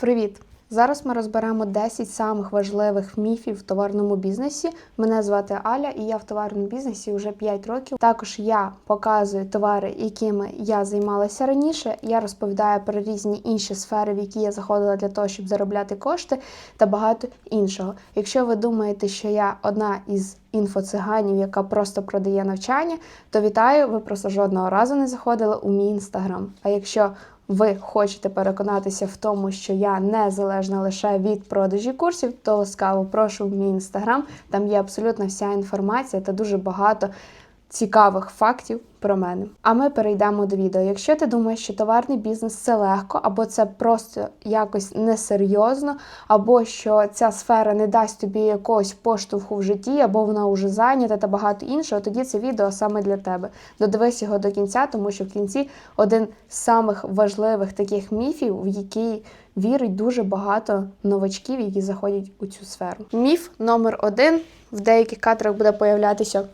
Привіт! Зараз ми розберемо 10 самих важливих міфів в товарному бізнесі. Мене звати Аля, і я в товарному бізнесі вже 5 років. Також я показую товари, якими я займалася раніше. Я розповідаю про різні інші сфери, в які я заходила для того, щоб заробляти кошти, та багато іншого. Якщо ви думаєте, що я одна із інфоциганів, яка просто продає навчання, то вітаю, ви просто жодного разу не заходили у мій інстаграм. А якщо ви хочете переконатися в тому, що я не залежна лише від продажі курсів, то ласкаво прошу в мій інстаграм. Там є абсолютно вся інформація та дуже багато цікавих фактів про мене. А ми перейдемо до відео. Якщо ти думаєш, що товарний бізнес це легко, або це просто якось несерйозно, або що ця сфера не дасть тобі якогось поштовху в житті, або вона вже зайнята та багато іншого, тоді це відео саме для тебе. Додивись його до кінця, тому що в кінці один з самих важливих таких міфів, в який вірить дуже багато новачків, які заходять у цю сферу. Міф номер один в деяких кадрах буде появлятися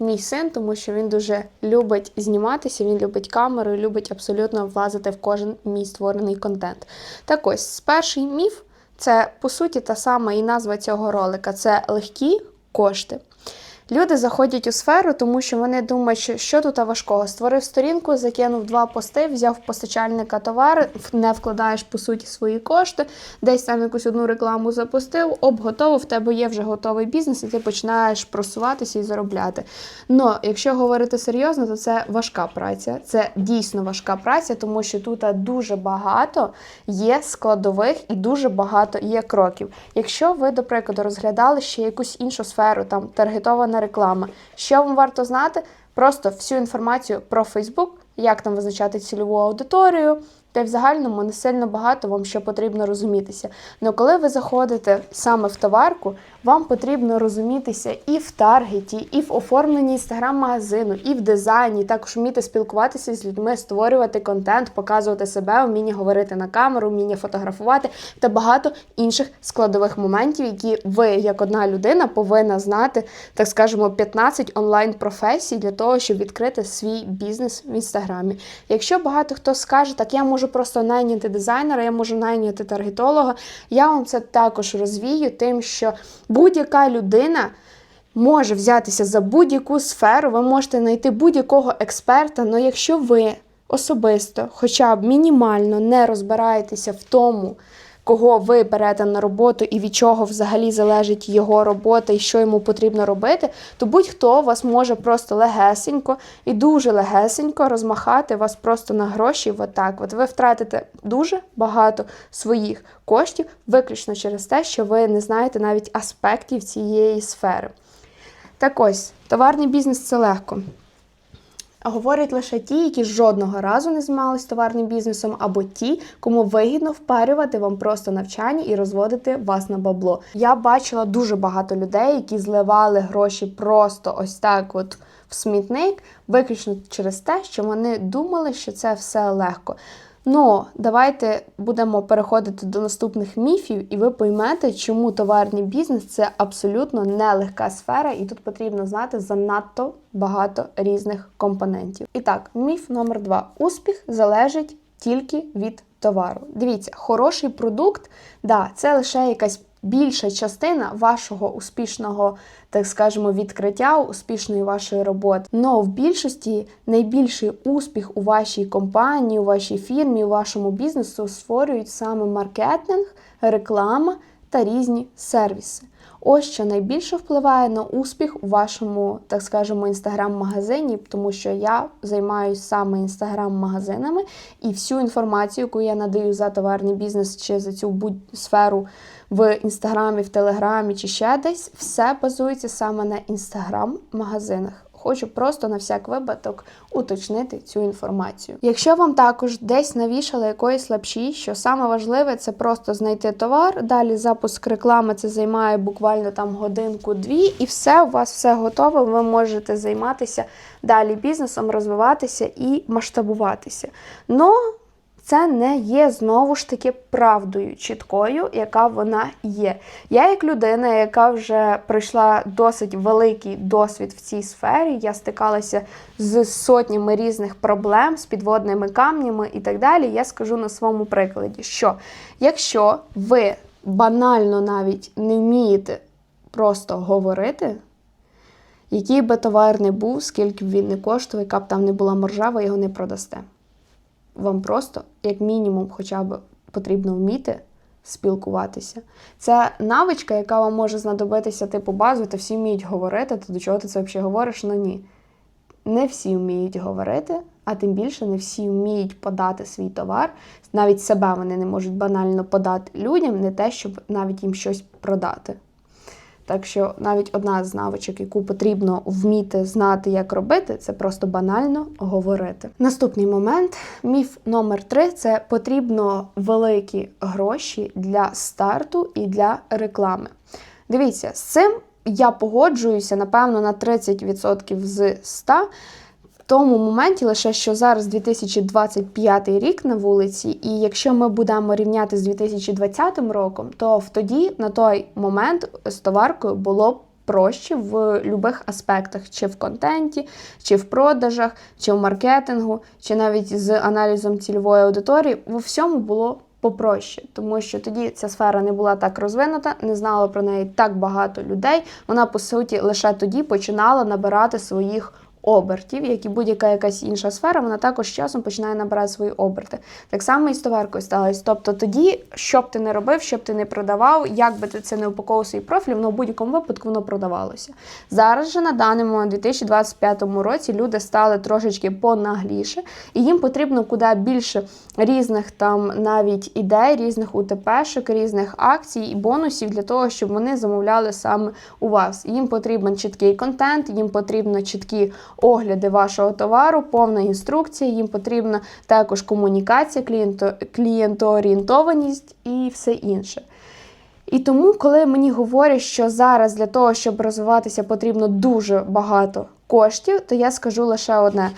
мій син, тому що він дуже любить зніматися, він любить камеру, любить абсолютно влазити в кожен мій створений контент. Так ось, перший міф це по суті та сама і назва цього ролика це легкі кошти. Люди заходять у сферу, тому що вони думають, що, що тут важкого. Створив сторінку, закинув два пости, взяв постачальника товари, не вкладаєш по суті свої кошти, десь там якусь одну рекламу запустив, об готово, в тебе є вже готовий бізнес, і ти починаєш просуватися і заробляти. Но якщо говорити серйозно, то це важка праця. Це дійсно важка праця, тому що тут дуже багато є складових і дуже багато є кроків. Якщо ви, до прикладу, розглядали ще якусь іншу сферу, там таргетована реклама, що вам варто знати? Просто всю інформацію про Facebook, як там визначати цільову аудиторію. Та й в загальному не сильно багато вам що потрібно розумітися. Але коли ви заходите саме в товарку, вам потрібно розумітися і в таргеті, і в оформленні інстаграм-магазину, і в дизайні, також вміти спілкуватися з людьми, створювати контент, показувати себе, вміння говорити на камеру, вміння фотографувати та багато інших складових моментів, які ви, як одна людина, повинна знати, так скажемо, 15 онлайн-професій для того, щоб відкрити свій бізнес в інстаграмі. Якщо багато хто скаже, так я можу просто найняти дизайнера, я можу найняти таргетолога, я вам це також розвію, тим, що будь-яка людина. Може взятися за будь-яку сферу, ви можете знайти будь-якого експерта, але якщо ви особисто, хоча б мінімально не розбираєтеся в тому, кого ви берете на роботу і від чого взагалі залежить його робота і що йому потрібно робити, то будь-хто вас може просто легесенько і дуже легесенько розмахати вас просто на гроші. Отак. От ви втратите дуже багато своїх коштів, виключно через те, що ви не знаєте навіть аспектів цієї сфери. Так ось, товарний бізнес це легко. Говорять лише ті, які жодного разу не займалися товарним бізнесом, або ті, кому вигідно впарювати вам просто навчання і розводити вас на бабло. Я бачила дуже багато людей, які зливали гроші просто ось так, от в смітник, виключно через те, що вони думали, що це все легко. Ну, давайте будемо переходити до наступних міфів, і ви поймете, чому товарний бізнес це абсолютно нелегка сфера, і тут потрібно знати занадто багато різних компонентів. І так, міф номер два: успіх залежить тільки від товару. Дивіться, хороший продукт, да, це лише якась більша частина вашого успішного, так скажемо, відкриття, успішної вашої роботи. Но в більшості найбільший успіх у вашій компанії, у вашій фірмі, у вашому бізнесу створюють саме маркетинг, реклама та різні сервіси. Ось що найбільше впливає на успіх у вашому, так скажемо, інстаграм-магазині, тому що я займаюся саме інстаграм-магазинами, і всю інформацію, яку я надаю за товарний бізнес чи за цю будь-сферу в інстаграмі, в телеграмі чи ще десь, все базується саме на інстаграм-магазинах. Хочу просто на всяк випадок уточнити цю інформацію. Якщо вам також десь навішали якоїсь лапші, що саме важливе це просто знайти товар. Далі запуск реклами це займає буквально там годинку-дві, і все, у вас все готове. Ви можете займатися далі бізнесом, розвиватися і масштабуватися. Но це не є знову ж таки правдою чіткою, яка вона є. Я, як людина, яка вже пройшла досить великий досвід в цій сфері, я стикалася з сотнями різних проблем, з підводними камнями і так далі. Я скажу на своєму прикладі, що якщо ви банально навіть не вмієте просто говорити, який би товар не був, скільки б він не коштував, яка б там не була маржа, ви його не продасте. Вам просто, як мінімум, хоча б потрібно вміти спілкуватися. Це навичка, яка вам може знадобитися типу базу, та всі вміють говорити, то до чого ти це взагалі говориш? Ну ні. Не всі вміють говорити, а тим більше не всі вміють подати свій товар. Навіть себе вони не можуть банально подати людям, не те, щоб навіть їм щось продати. Так що навіть одна з навичок, яку потрібно вміти знати, як робити, це просто банально говорити. Наступний момент, міф номер три це потрібно великі гроші для старту і для реклами. Дивіться, з цим я погоджуюся, напевно, на 30% з 100%. В тому моменті лише що зараз 2025 рік на вулиці, і якщо ми будемо рівняти з 2020 роком, то в тоді на той момент з товаркою було б проще в будь-яких аспектах, чи в контенті, чи в продажах, чи в маркетингу, чи навіть з аналізом цільової аудиторії, у всьому було попроще, тому що тоді ця сфера не була так розвинута, не знало про неї так багато людей. Вона по суті лише тоді починала набирати своїх обертів, як і будь-яка якась інша сфера, вона також з часом починає набирати свої оберти. Так само і з товаркою сталося. Тобто тоді, що б ти не робив, що б ти не продавав, як би ти це не упаковував свій профіль, воно в будь-якому випадку воно продавалося. Зараз же на даному 2025 році люди стали трошечки понагліше, і їм потрібно куди більше різних там навіть ідей, різних УТПшок, різних акцій і бонусів для того, щоб вони замовляли саме у вас. Їм потрібен чіткий контент, їм потрібно чіткі огляди вашого товару, повна інструкція, їм потрібна також комунікація, клієнто, клієнтоорієнтованість і все інше. І тому, коли мені говорять, що зараз для того, щоб розвиватися, потрібно дуже багато коштів, то я скажу лише одне: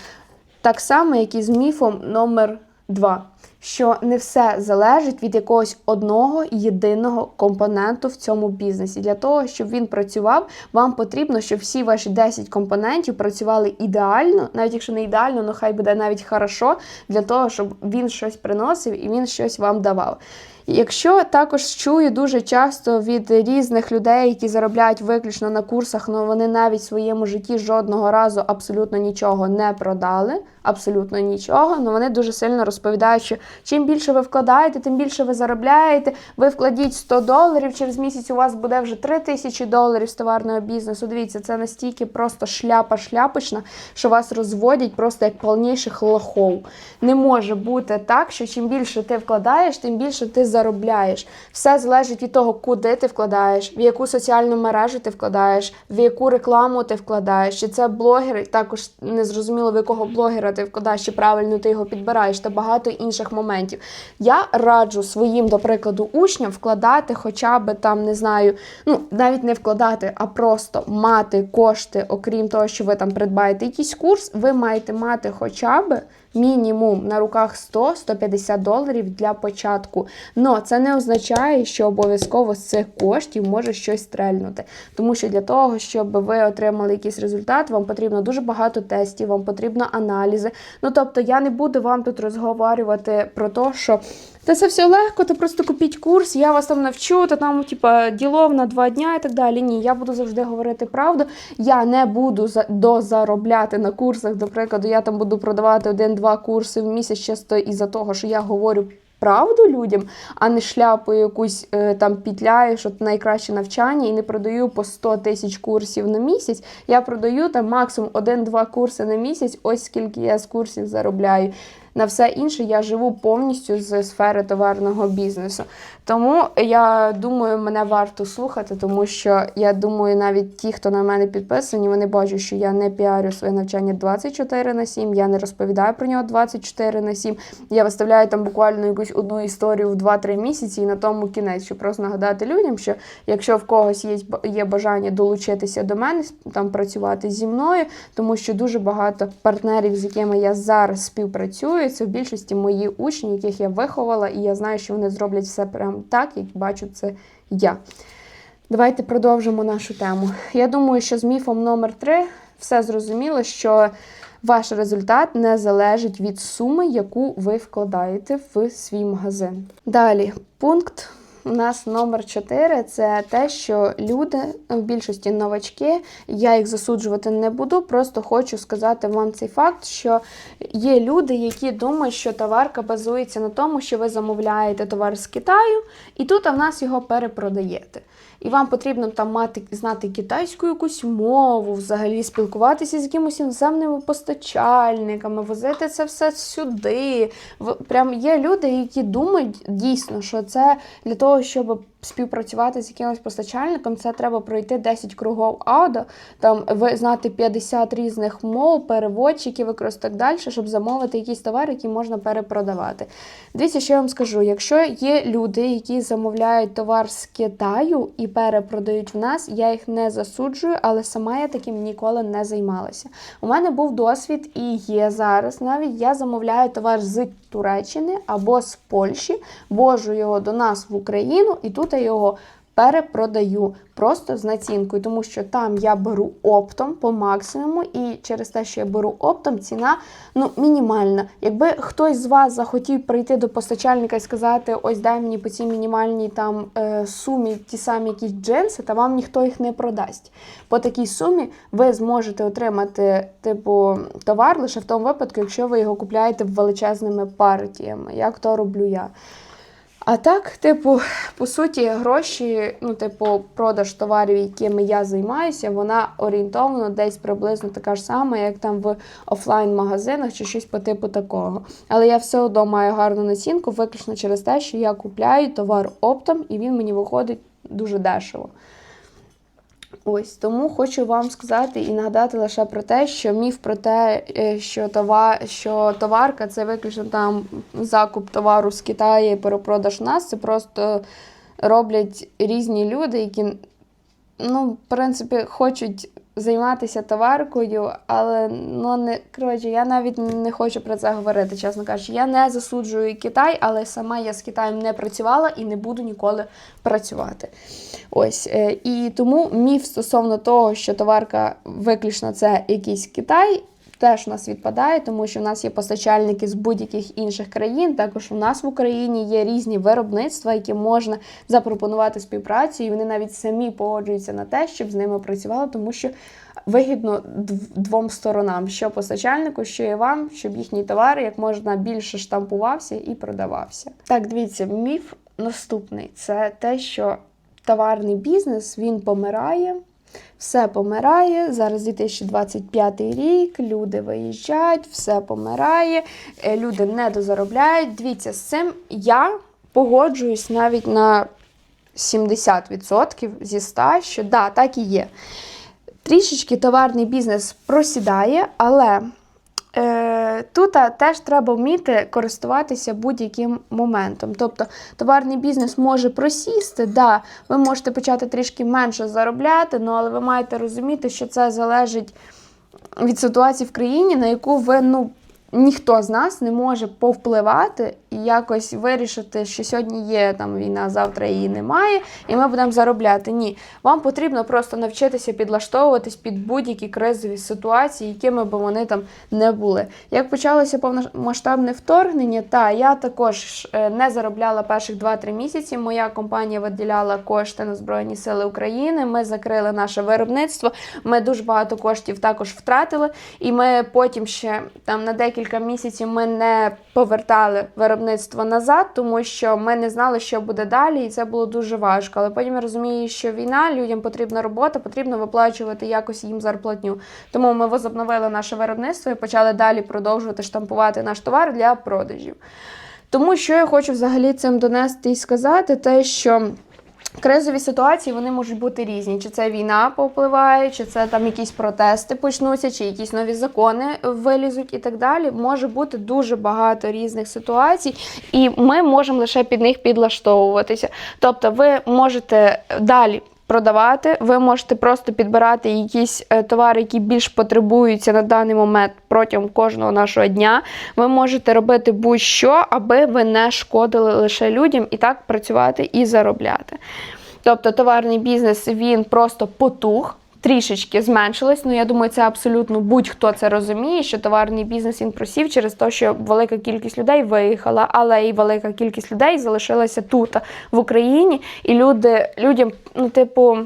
так само, як і з міфом номер два. Що не все залежить від якогось одного єдиного компоненту в цьому бізнесі. Для того, щоб він працював, вам потрібно, щоб всі ваші 10 компонентів працювали ідеально, навіть якщо не ідеально, ну хай буде навіть хорошо, для того, щоб він щось приносив і він щось вам давав. Якщо також чую дуже часто від різних людей, які заробляють виключно на курсах, але вони навіть в своєму житті жодного разу абсолютно нічого не продали, абсолютно нічого, але вони дуже сильно розповідають, що чим більше ви вкладаєте, тим більше ви заробляєте. Ви вкладіть 100 доларів, через місяць у вас буде вже 3 тисячі доларів з товарного бізнесу. Дивіться, це настільки просто шляпа шляпочна, що вас розводять просто як повніших лохов. Не може бути так, що чим більше ти вкладаєш, тим більше ти заробляєш. Все залежить від того, куди ти вкладаєш, в яку соціальну мережу ти вкладаєш, в яку рекламу ти вкладаєш. Чи це блогер, також не зрозуміло, в якого блогера ти вкладаєш, чи правильно ти його підбираєш, та багато інших моментів. Я раджу своїм, до прикладу, учням вкладати хоча б там, не знаю, ну навіть не вкладати, а просто мати кошти, окрім того, що ви там придбаєте якийсь курс, ви маєте мати хоча б мінімум на руках 100-150 доларів для початку. Но це не означає, що обов'язково з цих коштів може щось стрельнути. Тому що для того, щоб ви отримали якийсь результат, вам потрібно дуже багато тестів, вам потрібно аналізи. Ну тобто, я не буду вам тут розговорювати про те, що. Та це все легко, ти просто купіть курс, я вас там навчу, та там, типа, ділов на два дня і так далі. Ні, я буду завжди говорити правду. Я не буду за дозаробляти на курсах. До прикладу, я там буду продавати один-два курси в місяць чисто із-за того, що я говорю. Правду людям, а не шляпу якусь е, там пітляю, що найкраще навчання, і не продаю по 100 тисяч курсів на місяць. Я продаю там максимум один-два курси на місяць. Ось скільки я з курсів заробляю. На все інше я живу повністю з сфери товарного бізнесу. Тому я думаю, мене варто слухати, тому що я думаю, навіть ті, хто на мене підписані, вони бачать, що я не піарю своє навчання 24 на 7, я не розповідаю про нього 24 на 7. Я виставляю там буквально якусь одну історію в 2-3 місяці і на тому кінець, щоб просто нагадати людям, що якщо в когось є, є бажання долучитися до мене, там працювати зі мною, тому що дуже багато партнерів, з якими я зараз співпрацюю стосується в більшості мої учні, яких я виховала, і я знаю, що вони зроблять все прям так, як бачу це я. Давайте продовжимо нашу тему. Я думаю, що з міфом номер 3 все зрозуміло, що ваш результат не залежить від суми, яку ви вкладаєте в свій магазин. Далі, пункт у нас номер 4 це те, що люди в більшості новачки, я їх засуджувати не буду, просто хочу сказати вам цей факт, що є люди, які думають, що товарка базується на тому, що ви замовляєте товар з Китаю, і тут в нас його перепродаєте. І вам потрібно там мати знати китайську якусь мову, взагалі спілкуватися з якимось іноземними постачальниками, возити це все сюди. Прям є люди, які думають дійсно, що це для того, щоб співпрацювати з якимось постачальником, це треба пройти 10 кругов аудо, там ви знати 50 різних мов, переводчиків і так далі, щоб замовити якийсь товар, який можна перепродавати. Дивіться, що я вам скажу: якщо є люди, які замовляють товар з Китаю і перепродають в нас, я їх не засуджую, але сама я таким ніколи не займалася. У мене був досвід і є зараз. Навіть я замовляю товар з Туреччини або з Польщі, вожу його до нас в Україну, і тут я його перепродаю просто з націнкою, тому що там я беру оптом по максимуму, і через те, що я беру оптом, ціна ну мінімальна. Якби хтось з вас захотів прийти до постачальника і сказати, ось дай мені по цій мінімальній там е, сумі ті самі якісь джинси, та вам ніхто їх не продасть. По такій сумі ви зможете отримати типу товар лише в тому випадку, якщо ви його купляєте величезними партіями, як то роблю я. А так, типу, по суті, гроші, ну, типу, продаж товарів, якими я займаюся, вона орієнтовно десь приблизно така ж сама, як там в офлайн-магазинах чи щось по типу такого. Але я все одно маю гарну націнку, виключно через те, що я купляю товар оптом, і він мені виходить дуже дешево. Ось тому хочу вам сказати і нагадати лише про те, що міф про те, е, що товар, що товарка це виключно там закуп товару з Китаю і перепродаж нас. Це просто роблять різні люди, які, ну, в принципі, хочуть займатися товаркою, але ну не коротше, я навіть не хочу про це говорити, чесно кажучи. Я не засуджую Китай, але сама я з Китаєм не працювала і не буду ніколи працювати. Ось е, і тому міф стосовно того, що товарка виключно це якийсь Китай. Теж у нас відпадає, тому що в нас є постачальники з будь-яких інших країн. Також у нас в Україні є різні виробництва, які можна запропонувати співпрацю, і вони навіть самі погоджуються на те, щоб з ними працювали, тому що вигідно двом сторонам: що постачальнику, що і вам, щоб їхній товар як можна більше штампувався і продавався. Так, дивіться, міф наступний це те, що товарний бізнес він помирає. Все помирає. Зараз 2025 рік, люди виїжджають, все помирає, е, люди не дозаробляють. Дивіться, з цим я погоджуюсь навіть на 70% зі 100, що да, так і є. Трішечки товарний бізнес просідає, але тут теж треба вміти користуватися будь-яким моментом. Тобто товарний бізнес може просісти, да, ви можете почати трішки менше заробляти, ну, але ви маєте розуміти, що це залежить від ситуації в країні, на яку ви ну, ніхто з нас не може повпливати якось вирішити, що сьогодні є там війна, завтра її немає, і ми будемо заробляти. Ні, вам потрібно просто навчитися підлаштовуватись під будь-які кризові ситуації, якими би вони там не були. Як почалося повномасштабне вторгнення, та я також е, не заробляла перших 2-3 місяці. Моя компанія виділяла кошти на Збройні Сили України. Ми закрили наше виробництво. Ми дуже багато коштів також втратили, і ми потім ще там на декілька місяців ми не повертали виробництво назад, тому що ми не знали, що буде далі, і це було дуже важко. Але потім я розумію, що війна, людям потрібна робота, потрібно виплачувати якось їм зарплатню. Тому ми возобновили наше виробництво і почали далі продовжувати штампувати наш товар для продажів. Тому що я хочу взагалі цим донести і сказати, те, що. Кризові ситуації вони можуть бути різні. Чи це війна повпливає, чи це там якісь протести почнуться, чи якісь нові закони вилізуть і так далі. Може бути дуже багато різних ситуацій, і ми можемо лише під них підлаштовуватися. Тобто, ви можете далі продавати. Ви можете просто підбирати якісь е, товари, які більш потребуються на даний момент протягом кожного нашого дня. Ви можете робити будь-що, аби ви не шкодили лише людям і так працювати і заробляти. Тобто товарний бізнес він просто потух. Трішечки зменшилось. Ну я думаю, це абсолютно будь-хто це розуміє, що товарний бізнес він просів через те, що велика кількість людей виїхала, але і велика кількість людей залишилася тут, в Україні, і люди людям, ну, типу.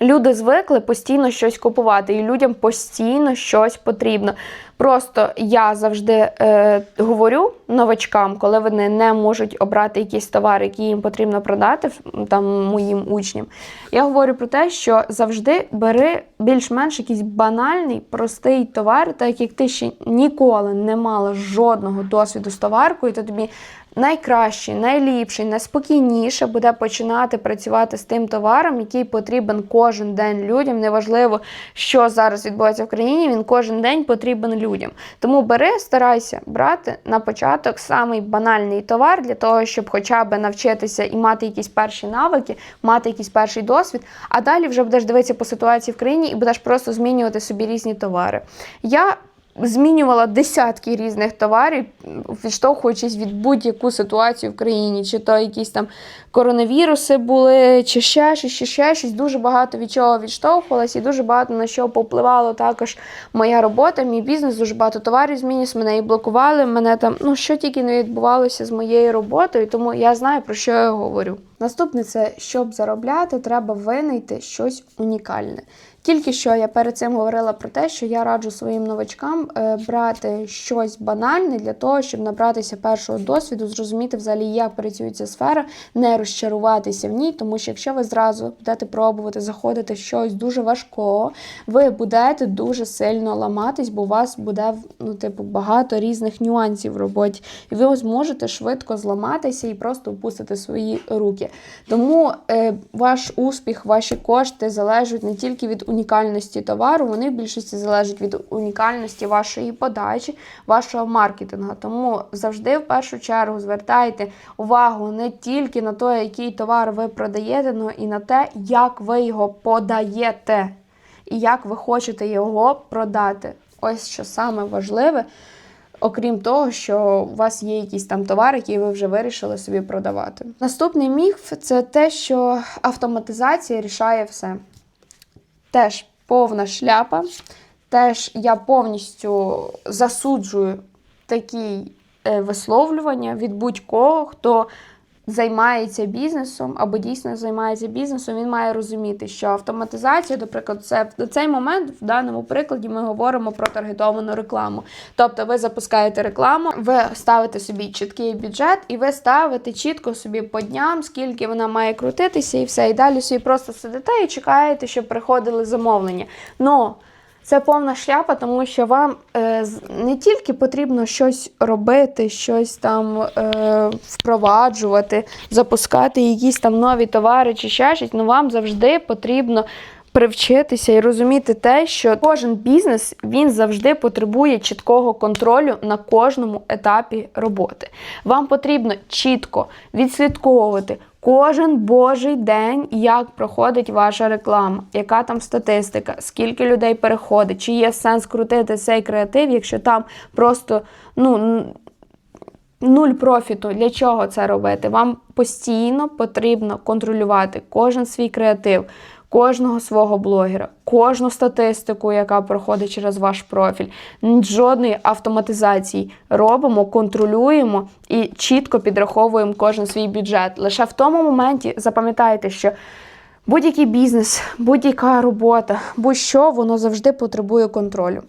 Люди звикли постійно щось купувати, і людям постійно щось потрібно. Просто я завжди е, говорю новачкам, коли вони не можуть обрати якісь товари, які їм потрібно продати там моїм учням. Я говорю про те, що завжди бери більш-менш якийсь банальний, простий товар, так як ти ще ніколи не мала жодного досвіду з товаркою, то тобі найкраще, найліпше, найспокійніше буде починати працювати з тим товаром, який потрібен кожен день людям. Неважливо, що зараз відбувається в країні, він кожен день потрібен людям. Тому бери, старайся брати на початок самий банальний товар для того, щоб хоча б навчитися і мати якісь перші навики, мати якийсь перший досвід, а далі вже будеш дивитися по ситуації в країні і будеш просто змінювати собі різні товари. Я змінювала десятки різних товарів, відштовхуючись від будь-яку ситуацію в країні, чи то якісь там коронавіруси були, чи ще щось, чи ще щось. Дуже багато від чого відштовхувалась, і дуже багато на що повпливало також моя робота, мій бізнес, дуже багато товарів змінювався, мене і блокували. Мене там ну що тільки не відбувалося з моєю роботою, тому я знаю про що я говорю. Наступне це щоб заробляти, треба винайти щось унікальне. Тільки що я перед цим говорила про те, що я раджу своїм новачкам е, брати щось банальне для того, щоб набратися першого досвіду, зрозуміти взагалі, як працює ця сфера, не розчаруватися в ній, тому що якщо ви зразу будете пробувати заходити в щось дуже важкого, ви будете дуже сильно ламатись, бо у вас буде ну, типу, багато різних нюансів в роботі, і ви зможете швидко зламатися і просто впустити свої руки. Тому е, ваш успіх, ваші кошти залежать не тільки від унікальності товару, вони в більшості залежать від унікальності вашої подачі, вашого маркетингу. Тому завжди в першу чергу звертайте увагу не тільки на те, який товар ви продаєте, але і на те, як ви його подаєте, і як ви хочете його продати. Ось що саме важливе. Окрім того, що у вас є якісь там товари, які ви вже вирішили собі продавати. Наступний міф це те, що автоматизація рішає все. Теж повна шляпа. Теж я повністю засуджую такі е, висловлювання від будь-кого, хто займається бізнесом або дійсно займається бізнесом, він має розуміти, що автоматизація, наприклад, це в цей момент в даному прикладі ми говоримо про таргетовану рекламу. Тобто ви запускаєте рекламу, ви ставите собі чіткий бюджет, і ви ставите чітко собі по дням, скільки вона має крутитися, і все. І далі собі просто сидите і чекаєте, щоб приходили замовлення. Но це повна шляпа, тому що вам е, не тільки потрібно щось робити, щось там е, впроваджувати, запускати якісь там нові товари чи ще щось, ну вам завжди потрібно привчитися і розуміти те, що кожен бізнес він завжди потребує чіткого контролю на кожному етапі роботи. Вам потрібно чітко відслідковувати кожен божий день, як проходить ваша реклама, яка там статистика, скільки людей переходить, чи є сенс крутити цей креатив, якщо там просто ну. Нуль профіту. Для чого це робити? Вам постійно потрібно контролювати кожен свій креатив, кожного свого блогера, кожну статистику, яка проходить через ваш профіль. Жодної автоматизації робимо, контролюємо і чітко підраховуємо кожен свій бюджет. Лише в тому моменті запам'ятайте, що будь-який бізнес, будь-яка робота, будь-що воно завжди потребує контролю.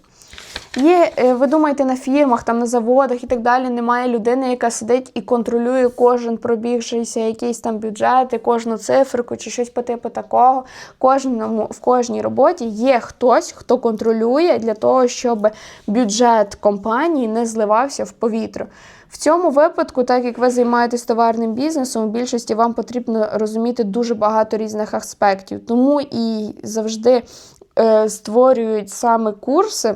Є, е, ви думаєте, на фірмах, там на заводах і так далі немає людини, яка сидить і контролює кожен пробігшийся якийсь там бюджет, кожну циферку чи щось по типу такого. Кожному в кожній роботі є хтось, хто контролює для того, щоб бюджет компанії не зливався в повітря. В цьому випадку, так як ви займаєтесь товарним бізнесом, у більшості вам потрібно розуміти дуже багато різних аспектів. Тому і завжди е, створюють саме курси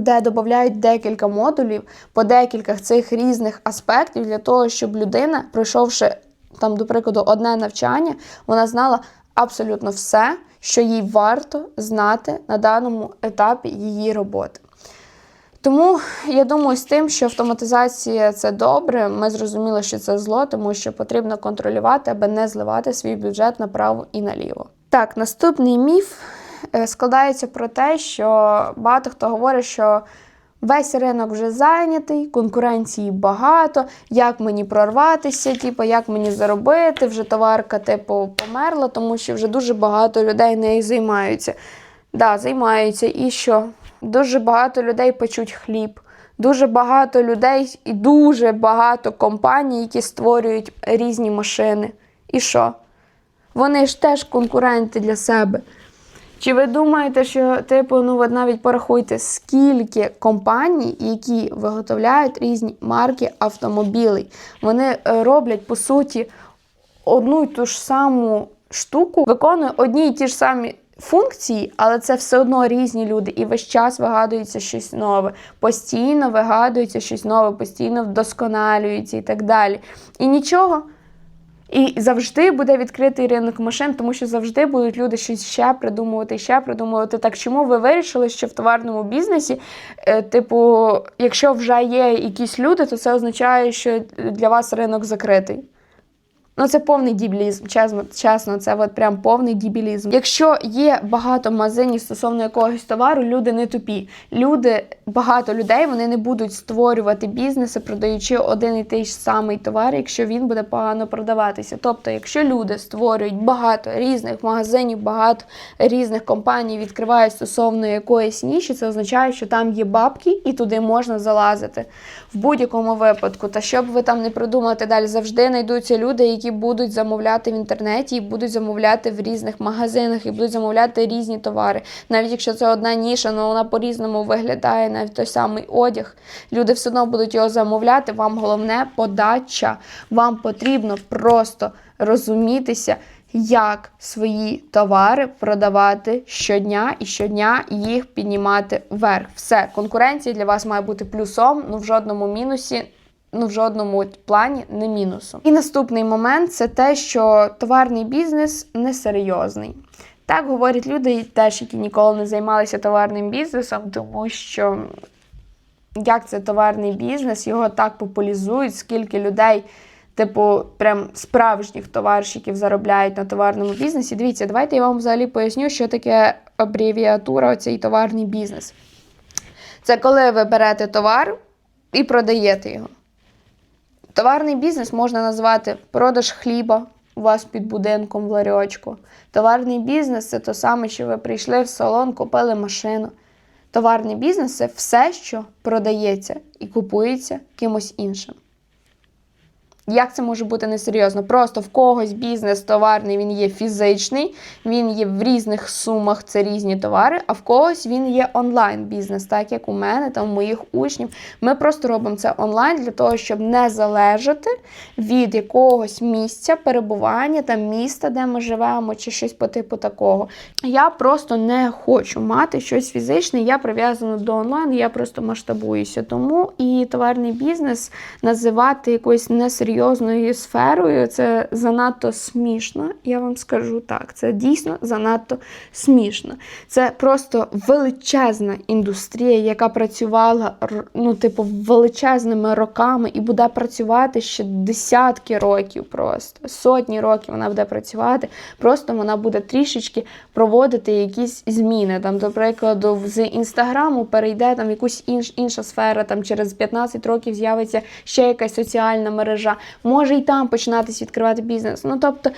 де додають декілька модулів по декілька цих різних аспектів для того, щоб людина, пройшовши там, до прикладу, одне навчання, вона знала абсолютно все, що їй варто знати на даному етапі її роботи. Тому я думаю, з тим, що автоматизація це добре, ми зрозуміли, що це зло, тому що потрібно контролювати, аби не зливати свій бюджет направо і наліво. Так, наступний міф складається про те, що багато хто говорить, що весь ринок вже зайнятий, конкуренції багато, як мені прорватися, типу, як мені заробити, вже товарка, типу, померла, тому що вже дуже багато людей нею займаються. Да, займаються. І що? Дуже багато людей печуть хліб. Дуже багато людей і дуже багато компаній, які створюють різні машини. І що? Вони ж теж конкуренти для себе. Чи ви думаєте, що, типу, ну от навіть порахуйте, скільки компаній, які виготовляють різні марки автомобілей, вони е, роблять по суті одну й ту ж саму штуку, виконують одні й ті ж самі функції, але це все одно різні люди. І весь час вигадується щось нове. Постійно вигадується щось нове, постійно вдосконалюється і так далі. І нічого. І завжди буде відкритий ринок машин, тому що завжди будуть люди щось ще придумувати, ще придумувати. Так чому ви вирішили, що в товарному бізнесі, е, типу, якщо вже є якісь люди, то це означає, що для вас ринок закритий. Ну, це повний дібілізм, чесно, чесно, це от прям повний дібілізм. Якщо є багато магазинів стосовно якогось товару, люди не тупі. Люди, багато людей вони не будуть створювати бізнеси, продаючи один і той ж самий товар, якщо він буде погано продаватися. Тобто, якщо люди створюють багато різних магазинів, багато різних компаній, відкривають стосовно якоїсь ніші, це означає, що там є бабки і туди можна залазити в будь-якому випадку. Та щоб ви там не придумати далі, завжди знайдуться люди, які будуть замовляти в інтернеті, і будуть замовляти в різних магазинах, і будуть замовляти різні товари. Навіть якщо це одна ніша, але вона по-різному виглядає, навіть той самий одяг. Люди все одно будуть його замовляти. Вам головне подача. Вам потрібно просто розумітися. Як свої товари продавати щодня і щодня їх піднімати вверх. Все, конкуренція для вас має бути плюсом, ну в жодному мінусі ну в жодному плані не мінусом. І наступний момент це те, що товарний бізнес несерйозний. Так говорять люди, теж які ніколи не займалися товарним бізнесом, тому що як це товарний бізнес, його так популяризують, скільки людей. Типу, прям справжніх товарщиків заробляють на товарному бізнесі. Дивіться, давайте я вам взагалі поясню, що таке абревіатура, оцей товарний бізнес. Це коли ви берете товар і продаєте його. Товарний бізнес можна назвати продаж хліба у вас під будинком в ларьочку. Товарний бізнес це те саме, що ви прийшли в салон, купили машину. Товарний бізнес це все, що продається і купується кимось іншим. Як це може бути несерйозно? Просто в когось бізнес товарний він є фізичний, він є в різних сумах, це різні товари, а в когось він є онлайн-бізнес, так як у мене, там у моїх учнів. Ми просто робимо це онлайн для того, щоб не залежати від якогось місця перебування, там міста, де ми живемо, чи щось по типу такого. Я просто не хочу мати щось фізичне, я прив'язана до онлайн, я просто масштабуюся. Тому і товарний бізнес називати якоюсь несерйозною серйозною сферою, це занадто смішно. Я вам скажу так, це дійсно занадто смішно. Це просто величезна індустрія, яка працювала ну, типу, величезними роками і буде працювати ще десятки років, просто сотні років вона буде працювати. Просто вона буде трішечки проводити якісь зміни. Там, до прикладу, з інстаграму перейде там якусь інш, інша сфера, там через 15 років з'явиться ще якась соціальна мережа може і там починатись відкривати бізнес. Ну тобто.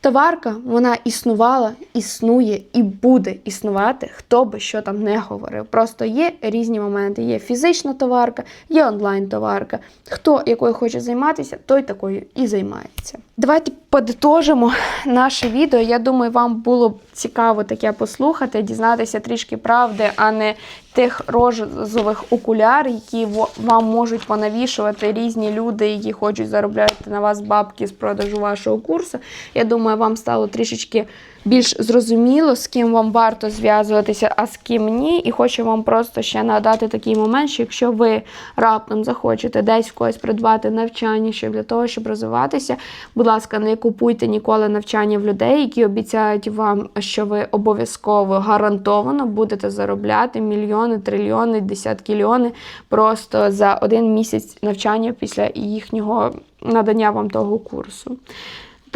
Товарка, вона існувала, існує і буде існувати, хто би що там не говорив. Просто є різні моменти. Є фізична товарка, є онлайн-товарка. Хто якою хоче займатися, той такою і займається. Давайте подитожимо наше відео. Я думаю, вам було цікаво таке послухати, дізнатися трішки правди, а не тих розових окуляр, які вам можуть понавішувати різні люди, які хочуть заробляти на вас бабки з продажу вашого курсу. Я думаю, вам стало трішечки більш зрозуміло, з ким вам варто зв'язуватися, а з ким ні. І хочу вам просто ще нагадати такий момент, що якщо ви раптом захочете десь в когось придбати навчання, щоб для того, щоб розвиватися, будь ласка, не купуйте ніколи навчання в людей, які обіцяють вам, що ви обов'язково гарантовано будете заробляти мільйони, трильйони, десятки льйони просто за один місяць навчання після їхнього надання вам того курсу.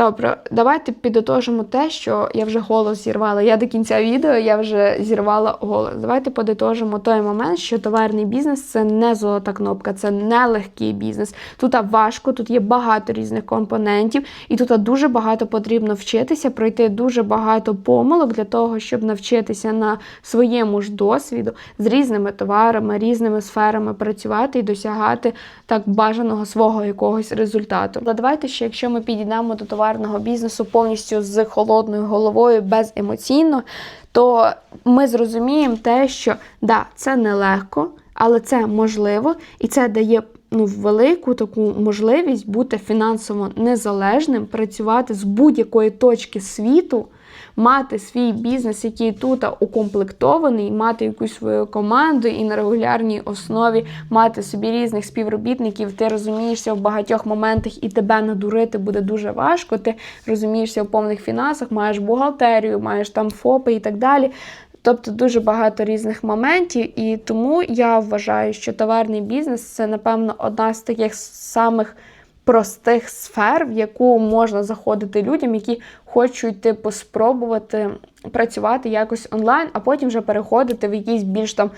Добре, давайте підытожимо те, що я вже голос зірвала. Я до кінця відео я вже зірвала голос. Давайте подитожимо той момент, що товарний бізнес це не золота кнопка, це не легкий бізнес. Тут важко, тут є багато різних компонентів, і тут дуже багато потрібно вчитися, пройти дуже багато помилок для того, щоб навчитися на своєму ж досвіду з різними товарами, різними сферами працювати і досягати так бажаного свого якогось результату. Але давайте ще, якщо ми підійдемо до товарного бізнесу повністю з холодною головою, беземоційно, то ми зрозуміємо те, що да, це нелегко, але це можливо, і це дає ну, велику таку можливість бути фінансово незалежним, працювати з будь-якої точки світу. Мати свій бізнес, який тут укомплектований, мати якусь свою команду і на регулярній основі мати собі різних співробітників, ти розумієшся в багатьох моментах і тебе надурити буде дуже важко. Ти розумієшся в повних фінансах, маєш бухгалтерію, маєш там ФОПи і так далі. Тобто дуже багато різних моментів, і тому я вважаю, що товарний бізнес це, напевно, одна з таких самих простих сфер, в яку можна заходити людям, які хочуть типу спробувати працювати якось онлайн, а потім вже переходити в якісь більш там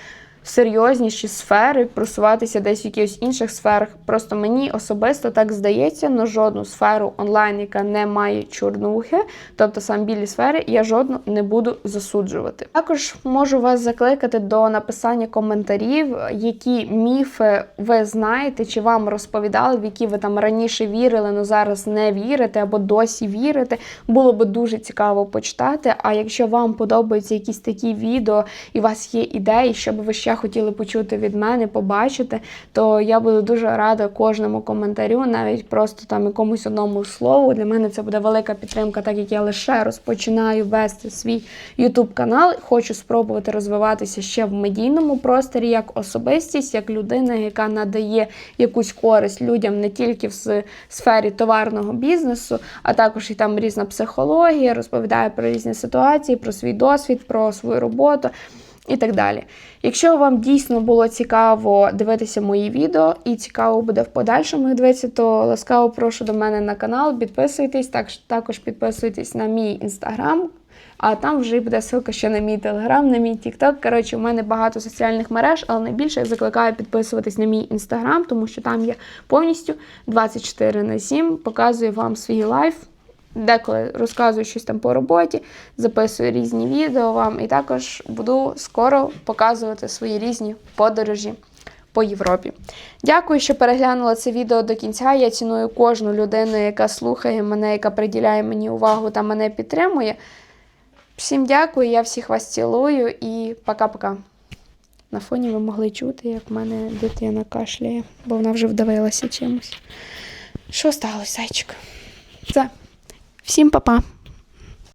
серйозніші сфери, просуватися десь в якихось інших сферах. Просто мені особисто так здається, на жодну сферу онлайн, яка не має чорнухи, тобто сам білі сфери, я жодну не буду засуджувати. Також можу вас закликати до написання коментарів, які міфи ви знаєте, чи вам розповідали, в які ви там раніше вірили, але зараз не вірите або досі вірите. Було би дуже цікаво почитати. А якщо вам подобаються якісь такі відео і у вас є ідеї, щоб ви ще хотіли почути від мене, побачити, то я буду дуже рада кожному коментарю, навіть просто там якомусь одному слову. Для мене це буде велика підтримка, так як я лише розпочинаю вести свій YouTube канал. Хочу спробувати розвиватися ще в медійному просторі як особистість, як людина, яка надає якусь користь людям не тільки в сфері товарного бізнесу, а також і там різна психологія, розповідає про різні ситуації, про свій досвід, про свою роботу і так далі. Якщо вам дійсно було цікаво дивитися мої відео і цікаво буде в подальшому їх дивитися, то ласкаво прошу до мене на канал, підписуйтесь, так, також підписуйтесь на мій інстаграм. А там вже буде ссылка ще на мій телеграм, на мій тікток. Коротше, у мене багато соціальних мереж, але найбільше я закликаю підписуватись на мій інстаграм, тому що там я повністю 24 на 7 показую вам свій лайф. Деколи розказую щось там по роботі, записую різні відео вам, і також буду скоро показувати свої різні подорожі по Європі. Дякую, що переглянула це відео до кінця. Я ціную кожну людину, яка слухає мене, яка приділяє мені увагу та мене підтримує. Всім дякую, я всіх вас цілую і пока-пока. На фоні ви могли чути, як в мене дитина кашляє, бо вона вже вдавилася чимось. Що сталося, зайчик? Все. Всім па-па!